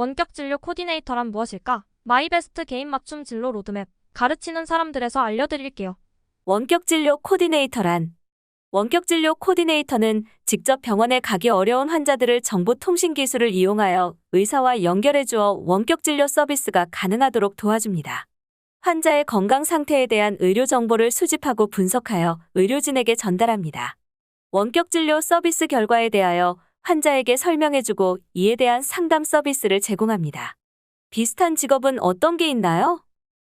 원격 진료 코디네이터란 무엇일까? 마이베스트 개인 맞춤 진로 로드맵. 가르치는 사람들에서 알려드릴게요. 원격 진료 코디네이터란 원격 진료 코디네이터는 직접 병원에 가기 어려운 환자들을 정보 통신 기술을 이용하여 의사와 연결해 주어 원격 진료 서비스가 가능하도록 도와줍니다. 환자의 건강 상태에 대한 의료 정보를 수집하고 분석하여 의료진에게 전달합니다. 원격 진료 서비스 결과에 대하여 환자에게 설명해주고 이에 대한 상담 서비스를 제공합니다. 비슷한 직업은 어떤 게 있나요?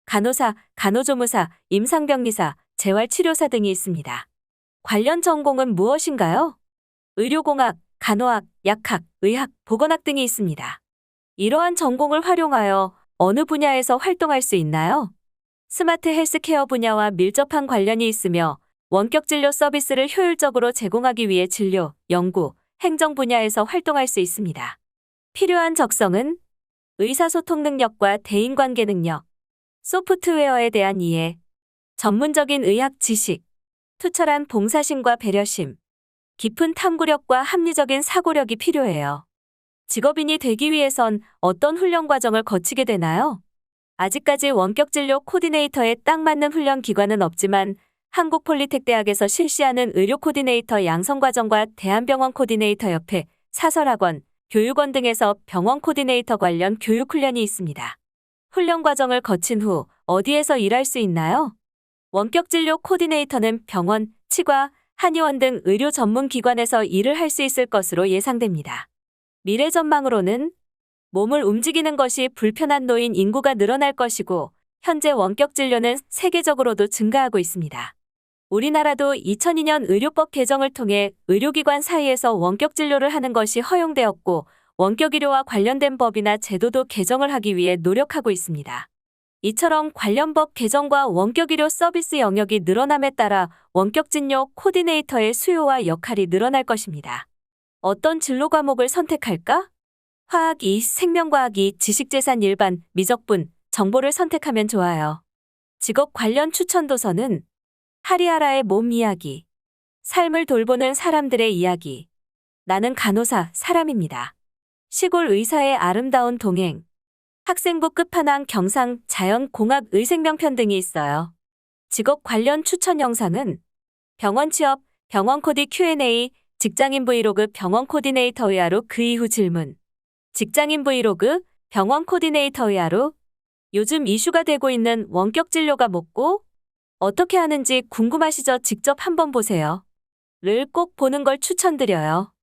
간호사, 간호조무사, 임상병리사, 재활치료사 등이 있습니다. 관련 전공은 무엇인가요? 의료공학, 간호학, 약학, 의학, 보건학 등이 있습니다. 이러한 전공을 활용하여 어느 분야에서 활동할 수 있나요? 스마트 헬스케어 분야와 밀접한 관련이 있으며 원격 진료 서비스를 효율적으로 제공하기 위해 진료, 연구, 행정 분야에서 활동할 수 있습니다. 필요한 적성은 의사소통 능력과 대인관계 능력, 소프트웨어에 대한 이해, 전문적인 의학 지식, 투철한 봉사심과 배려심, 깊은 탐구력과 합리적인 사고력이 필요해요. 직업인이 되기 위해선 어떤 훈련 과정을 거치게 되나요? 아직까지 원격 진료 코디네이터에 딱 맞는 훈련 기관은 없지만 한국폴리텍대학에서 실시하는 의료 코디네이터 양성 과정과 대한병원 코디네이터 협회, 사설학원, 교육원 등에서 병원 코디네이터 관련 교육 훈련이 있습니다. 훈련 과정을 거친 후 어디에서 일할 수 있나요? 원격 진료 코디네이터는 병원, 치과, 한의원 등 의료 전문 기관에서 일을 할 수 있을 것으로 예상됩니다. 미래 전망으로는 몸을 움직이는 것이 불편한 노인 인구가 늘어날 것이고 현재 원격 진료는 세계적으로도 증가하고 있습니다. 우리나라도 2002년 의료법 개정을 통해 의료기관 사이에서 원격 진료를 하는 것이 허용되었고 원격 의료와 관련된 법이나 제도도 개정을 하기 위해 노력하고 있습니다. 이처럼 관련 법 개정과 원격 의료 서비스 영역이 늘어남에 따라 원격 진료 코디네이터의 수요와 역할이 늘어날 것입니다. 어떤 진로 과목을 선택할까? 화학 2, 생명과학 2, 지식재산 일반, 미적분, 정보를 선택하면 좋아요. 직업 관련 추천 도서는 하리아라의 몸 이야기, 삶을 돌보는 사람들의 이야기, 나는 간호사, 사람입니다. 시골 의사의 아름다운 동행, 학생부 끝판왕 경상 자연공학 의생명편 등이 있어요. 직업 관련 추천 영상은 병원 취업, 병원 코디 Q&A, 직장인 브이로그 병원 코디네이터 의하로 그 이후 질문, 직장인 브이로그 병원 코디네이터 의하로 요즘 이슈가 되고 있는 원격 진료가 뭐고 어떻게 하는지 궁금하시죠? 직접 한번 보세요. 를 꼭 보는 걸 추천드려요.